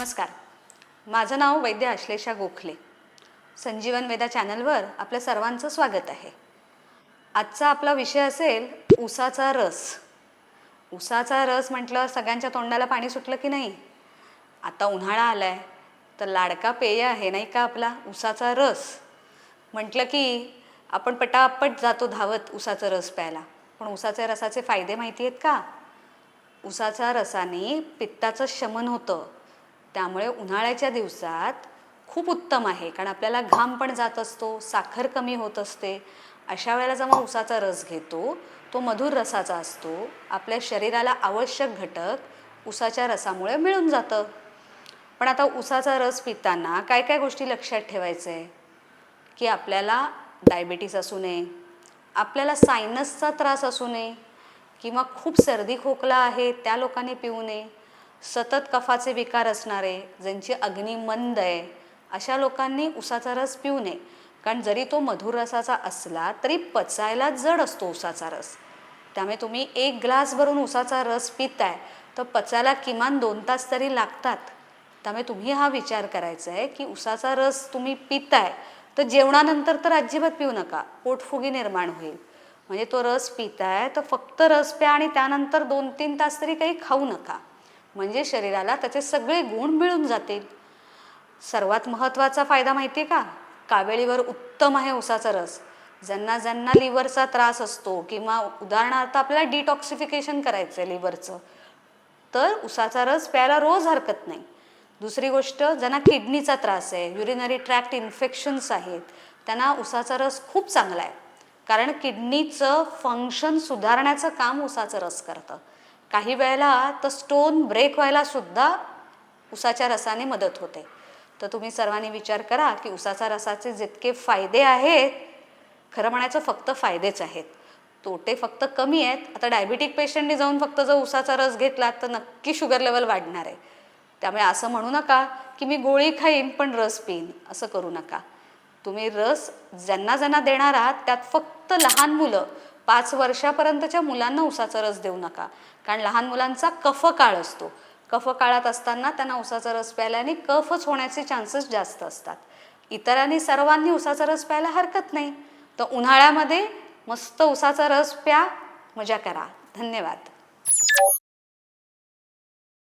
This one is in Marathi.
नमस्कार. माझं नाव वैद्य आश्लेषा गोखले. संजीवन वेदा चॅनलवर आपल्या सर्वांचं स्वागत आहे. आजचा आपला विषय असेल उसाचा रस. उसाचा रस म्हटलं सगळ्यांच्या तोंडाला पाणी सुटलं की नाही? आता उन्हाळा आला आहे तर लाडका पेय आहे नाही का आपला ऊसाचा रस? म्हटलं की आपण पटापट जातो धावत उसाचा रस प्यायला. पण उसाच्या रसाचे फायदे माहिती आहेत का? उसाच्या रसाने पित्ताचं शमन होतं. त्यामुळे उन्हाळ्याच्या दिवसात खूप उत्तम आहे कारण आपल्याला घाम पण जात असतो साखर कमी होत असते. अशा वेळेला जेव्हा उसाचा रस घेतो तो मधुर रसाचा असतो. आपल्या शरीराला आवश्यक घटक उसाच्या रसामुळे मिळून जातं. पण आता उसाचा रस पिताना काय काय गोष्टी लक्षात ठेवायचं? आहे की आपल्याला डायबिटीस असू नये आपल्याला सायनसचा त्रास असू नये किंवा खूप सर्दी खोकला आहे त्या लोकांनी पिऊ नये. सतत कफाचे विकार असणारे ज्यांची अग्नी मंद आहे अशा लोकांनी उसाचा रस पिऊ नये. कारण जरी तो मधुर रसाचा असला तरी पचायला जड असतो उसाचा रस. त्यामुळे तुम्ही एक ग्लास भरून उसाचा रस पिताय तर पचायला किमान दोन तास तरी लागतात. त्यामुळे तुम्ही हा विचार करायचा आहे की उसाचा रस तुम्ही पिताय तर जेवणानंतर तर अजिबात पिऊ नका पोटफुगी निर्माण होईल. म्हणजे तो रस पिताय तर फक्त रस प्या आणि त्यानंतर दोन तीन तास तरी काही खाऊ नका. म्हणजे शरीराला त्याचे सगळे गुण मिळून जातील. सर्वात महत्त्वाचा फायदा माहिती आहे का? कावेळीवर उत्तम आहे उसाचा रस. ज्यांना ज्यांना लिव्हरचा त्रास असतो किंवा उदाहरणार्थ आपल्याला डिटॉक्सिफिकेशन करायचं आहे लिव्हरचं तर उसाचा रस प्यायला रोज हरकत नाही. दुसरी गोष्ट ज्यांना किडनीचा त्रास आहे युरिनरी ट्रॅक्ट इन्फेक्शन्स आहेत त्यांना उसाचा रस खूप चांगला आहे. कारण किडनीचं फंक्शन सुधारण्याचं काम उसाचं रस करतं. काही वेळेला तर स्टोन ब्रेक व्हायला सुद्धा उसाच्या रसाने मदत होते. तर तुम्ही सर्वांनी विचार करा की उसाचा रसाचे जितके फायदे आहेत खरं म्हणायचं फक्त फायदेच आहेत. तोटे फक्त कमी आहेत. आता डायबिटिक पेशंटने जाऊन फक्त जर उसाचा रस घेतला तर नक्की शुगर लेवल वाढणार आहे. त्यामुळे असं म्हणू नका की मी गोळी खाईन पण रस पिईन. असं करू नका. तुम्ही रस ज्यांना ज्यांना देणार आहात त्यात फक्त लहान मुलं पाच वर्षापर्यंतच्या मुलांना उसाचा रस देऊ नका. कारण लहान मुलांचा कफ काळ असतो. कफ काळात असताना त्यांना उसाचा रस प्यायल्याने कफच होण्याचे चान्सेस जास्त असतात. इतरांनी सर्वांनी उसाचा रस प्यायला हरकत नाही. तर उन्हाळ्यामध्ये मस्त उसाचा रस प्या मजा करा. धन्यवाद.